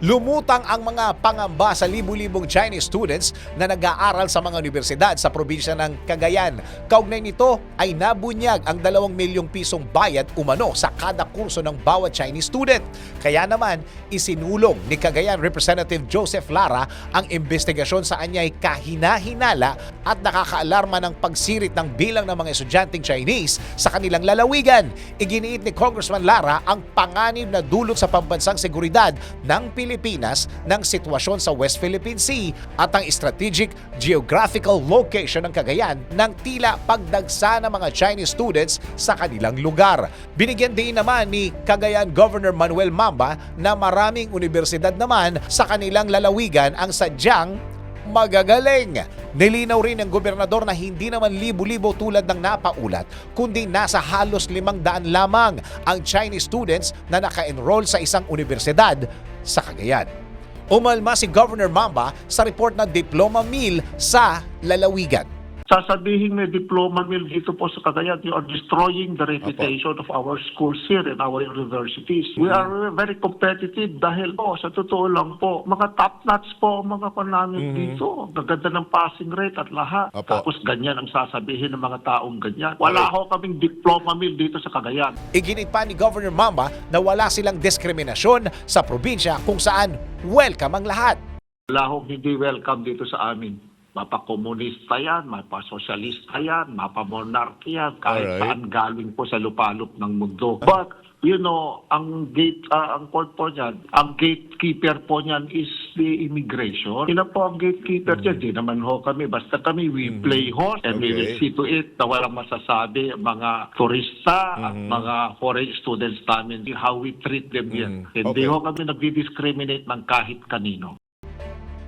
Lumutang ang mga pangamba sa libu-libong Chinese students na nag-aaral sa mga universidad sa probinsya ng Cagayan. Kaugnay nito ay nabunyag ang 2 milyong pisong bayad umano sa kada kurso ng bawat Chinese student. Kaya naman, isinulong ni Cagayan Representative Joseph Lara ang investigasyon sa anyay kahina-hinala at nakakaalarma ng pagsirit ng bilang ng mga estudyanteng Chinese sa kanilang lalawigan. Iginiit ni Congressman Lara ang panganib na dulot sa pambansang seguridad ng Pilipinas ng sitwasyon sa West Philippine Sea at ang strategic geographical location ng Cagayan ng tila pagdagsa ng mga Chinese students sa kanilang lugar. Binigyan din naman ni Cagayan Governor Manuel Mamba na maraming universidad naman sa kanilang lalawigan ang sadyang magagaling. Nilinaw rin ng gobernador na hindi naman libo-libo tulad ng napaulat, kundi nasa halos limang daan lamang ang Chinese students na naka-enroll sa isang universidad sa Cagayan. Umalma si Governor Mamba sa report ng Diploma Mill sa lalawigan. Sasabihin may diploma mill dito po sa Cagayan, you are destroying the reputation of our schools here and our universities. We are very competitive dahil po, sa totoo lang po, mga top notch po ang mga pan namin dito. Gaganda ng passing rate at lahat. Opo. Tapos ganyan ang sasabihin ng mga taong ganyan. Wala ho kaming diploma mill dito sa Cagayan. Iginit pa ni Governor Mamba na wala silang diskriminasyon sa probinsya kung saan welcome ang lahat. Wala hong hindi welcome dito sa amin. Mapa-komunista yan, mapa-sosyalista yan, mapa-monarchy yan, kahit Alright. saan galing po sa lupalop ng mundo. But, you know, ang gate, ah, ang court po niyan, ang gatekeeper po niyan is the immigration. Sila po ang gatekeeper niyan. Di naman ho kami. Basta kami, we play horse and we will Okay. see to it na walang masasabi mga turista at mga foreign students namin, how we treat them yan. Mm. Hindi Okay. ho kami nagdi-discriminate ng kahit kanino.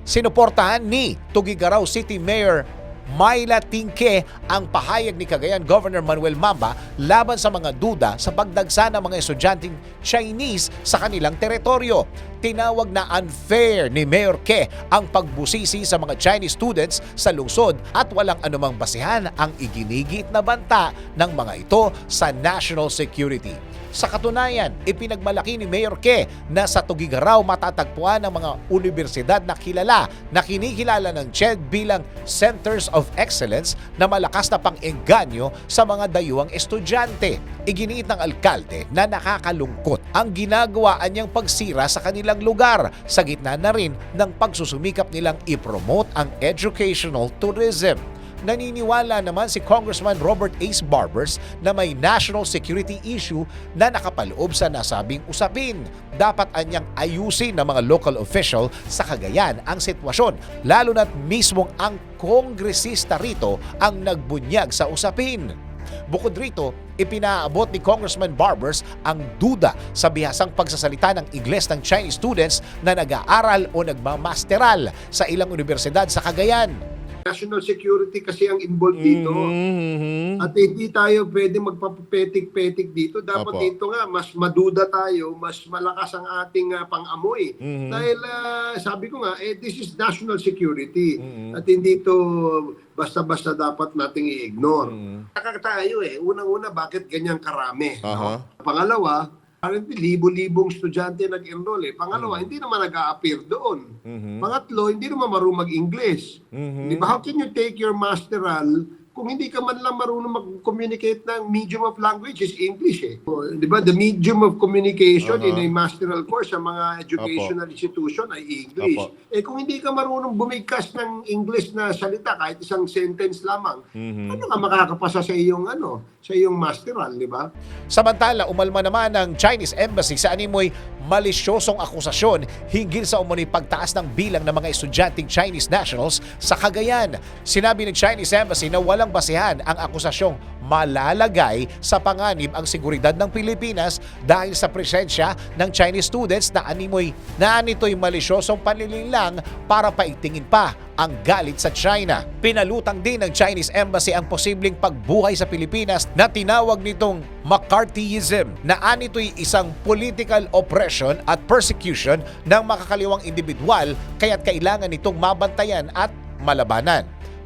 Sinuportahan ni Tugigaraw City Mayor Myla Tingke ang pahayag ni Cagayan Governor Manuel Mamba laban sa mga duda sa pagdagsa ng mga estudyanteng Chinese sa kanilang teritoryo. Tinawag na unfair ni Mayor Ke ang pagbusisi sa mga Chinese students sa lungsod at walang anumang basihan ang iginigit na banta ng mga ito sa national security. Sa katunayan, ipinagmalaki ni Mayor Ke na sa Tugigaraw matatagpuan ang mga universidad na kilala na kinikilala ng CHED bilang Centers of Excellence na malakas na pang-engganyo sa mga dayuang estudyante. Iginiit ng alkalde na nakakalungkot ang ginagawaan niyang pagsira sa kanilang lugar sa gitna na rin ng pagsusumikap nilang ipromote ang educational tourism. Naniniwala naman si Congressman Robert Ace Barbers na may national security issue na nakapaloob sa nasabing usapin. Dapat anyang ayusin ng mga local official sa Cagayan ang sitwasyon, lalo na't mismong ang kongresista rito ang nagbunyag sa usapin. Bukod rito, ipinaabot ni Congressman Barbers ang duda sa bihasang pagsasalita ng Ingles ng Chinese students na nag-aaral o nagmamasteral sa ilang universidad sa Cagayan. National security kasi ang involved dito. Mm-hmm. At hindi tayo pwede magpapetik-petik dito. Dapat Opo. dito nga, mas maduda tayo, mas malakas ang ating ah, pang-amoy. Mhm. Dahil ah, sabi ko nga, eh, this is national security. Mhm. At hindi to basta-basta dapat nating i-ignore. Mhm. Nakaka tayo eh. Unang-una, bakit ganyan karami? Aha. No? Pangalawa, currently, libo-libong estudyante nag-enroll eh. Pangalawa, Mm. hindi naman nag-a-appear doon. Mhm. Pangatlo, hindi naman marunong mag-English. Mhm. Di ba? How can you take your masteral kung hindi ka man lang marunong mag-communicate ng medium of language is English eh. O, Di ba? The medium of communication Uh-huh. in a masteral course sa mga educational institution ay English. Opo. Eh kung hindi ka marunong bumigkas ng English na salita kahit isang sentence lamang, Mhm. ano ka makakapasa sa iyong ano, sa iyong masteral, di ba? Samantala, umalma naman ng Chinese Embassy sa animoy malisyosong akusasyon hinggil sa umano'y pagtaas ng bilang ng mga estudyanteng Chinese nationals sa Cagayan. Sinabi ng Chinese Embassy na wala walang basehan ang akusasyong malalagay sa panganib ang seguridad ng Pilipinas dahil sa presensya ng Chinese students na animoy na anito'y malisyosong panlilinlang para paigtingin pa ang galit sa China. Pinalutang din ng Chinese Embassy ang posibleng pagbuhay sa Pilipinas na tinawag nitong McCarthyism na anito'y isang political oppression at persecution ng makakaliwang individual kaya't kailangan nitong mabantayan at malabanan.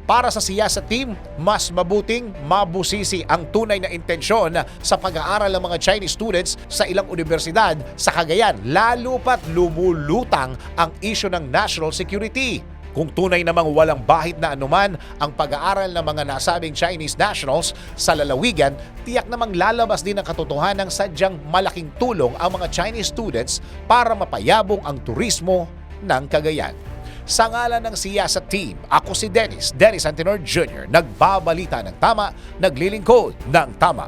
Para sa siyasa team, mas mabuting mabusisi ang tunay na intensyon sa pag-aaral ng mga Chinese students sa ilang universidad sa Cagayan, lalo pat lumulutang ang isyo ng national security. Kung tunay namang walang bahid na anuman ang pag-aaral ng mga nasabing Chinese nationals sa lalawigan, tiyak namang lalabas din ang katotohanan ng sadyang malaking tulong ang mga Chinese students para mapayabong ang turismo ng Cagayan. Sa ngalan ng siyasa team, ako si Dennis, Dennis Antinor Jr., nagbabalita ng tama, naglilingkod ng tama.